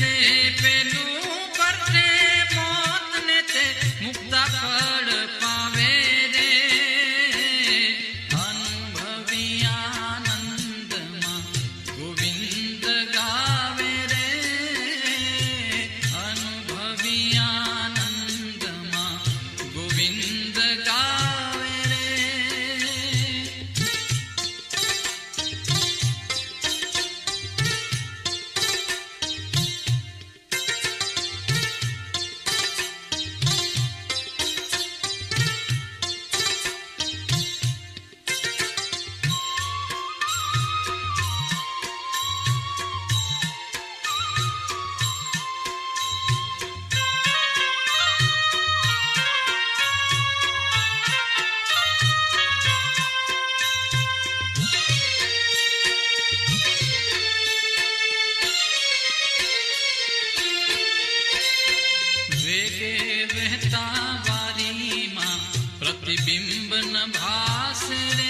से बिंबन भासरे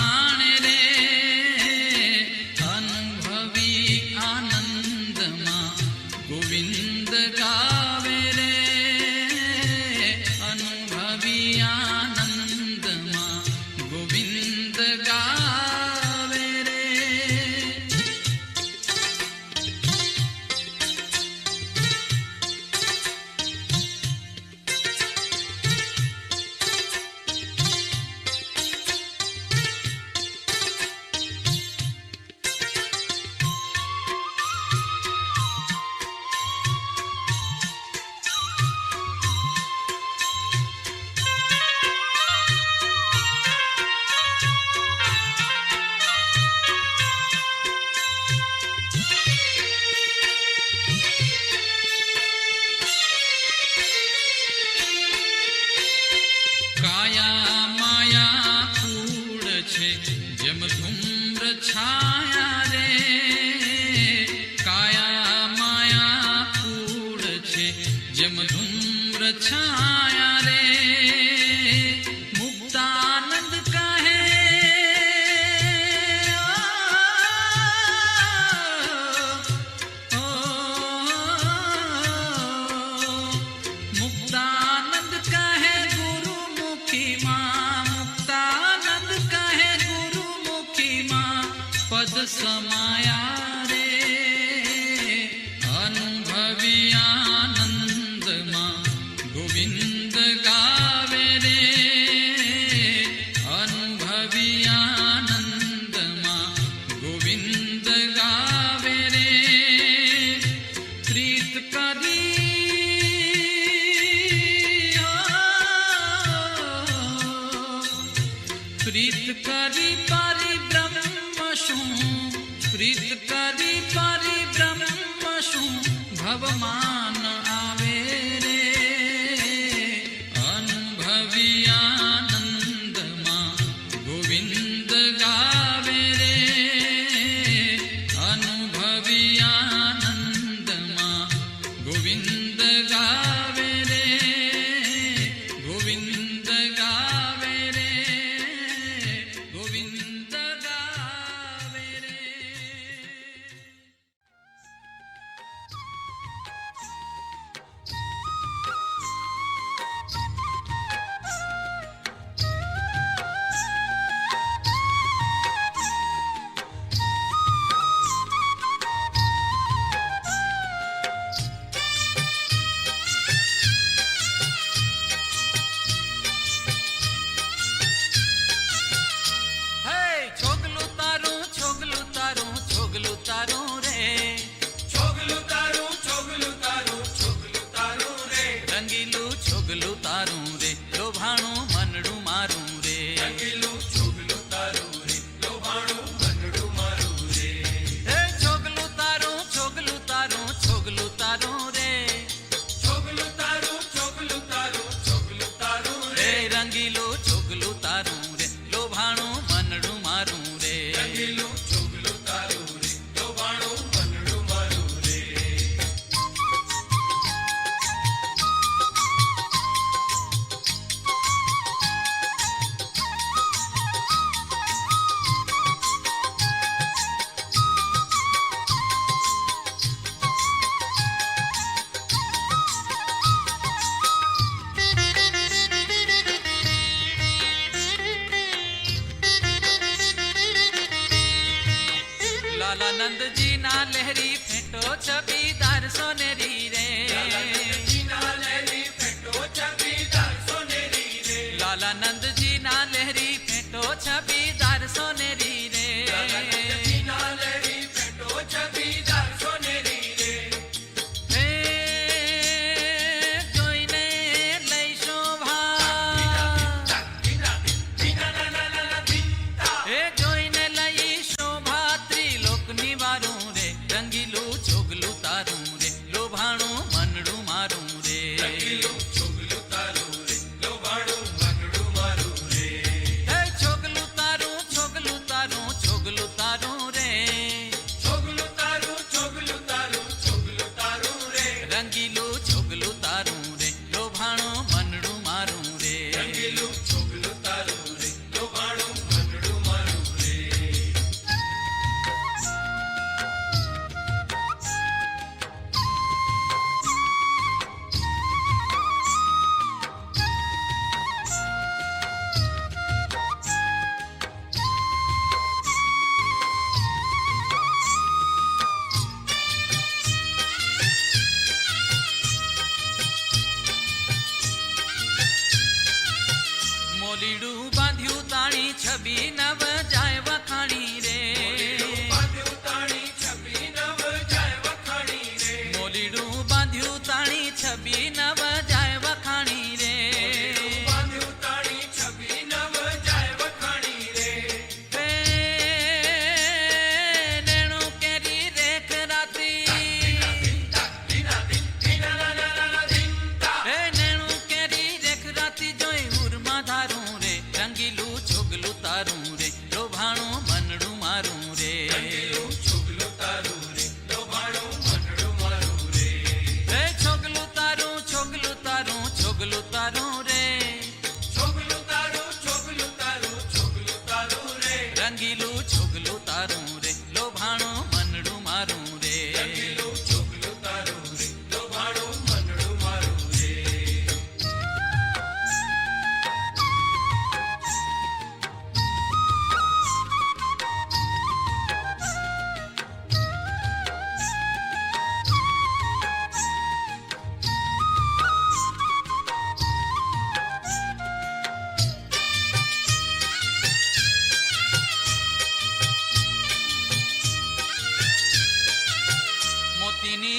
छा गोविन्द लाल नंद जी ना लहरी फेंटो छबीदार सोने તારું છોગલું તારું રે લો ભાણો મનડું મારું.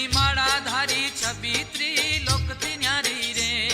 માળા ધારી છબી ત્રિલોકથી ન્યારી રે.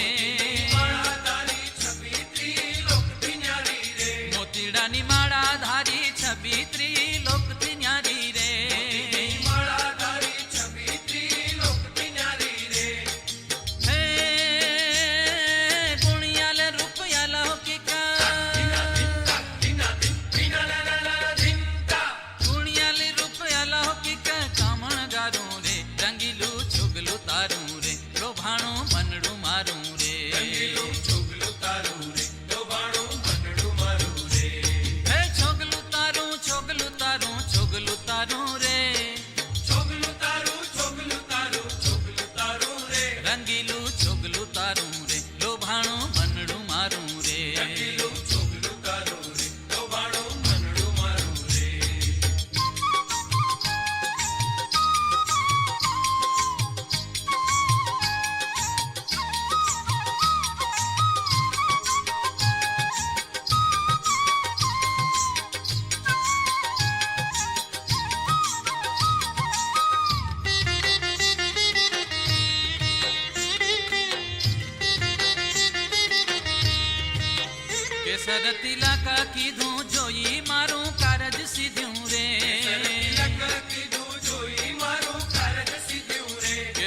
સર તિલક કીધું જોઈ મારું કારજ સીધ્યું રે.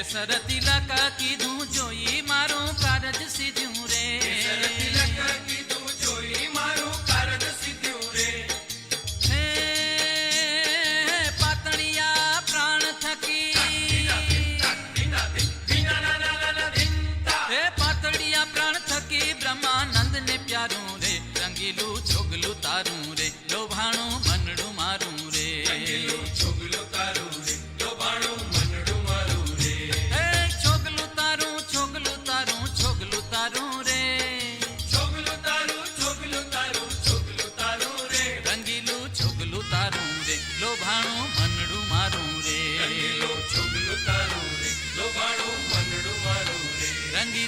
સર તિલક કીધું જોઈ મારું કારજ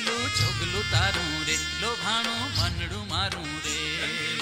છગલું છગલું તારું રે લોભાણું મનડું મારું રે.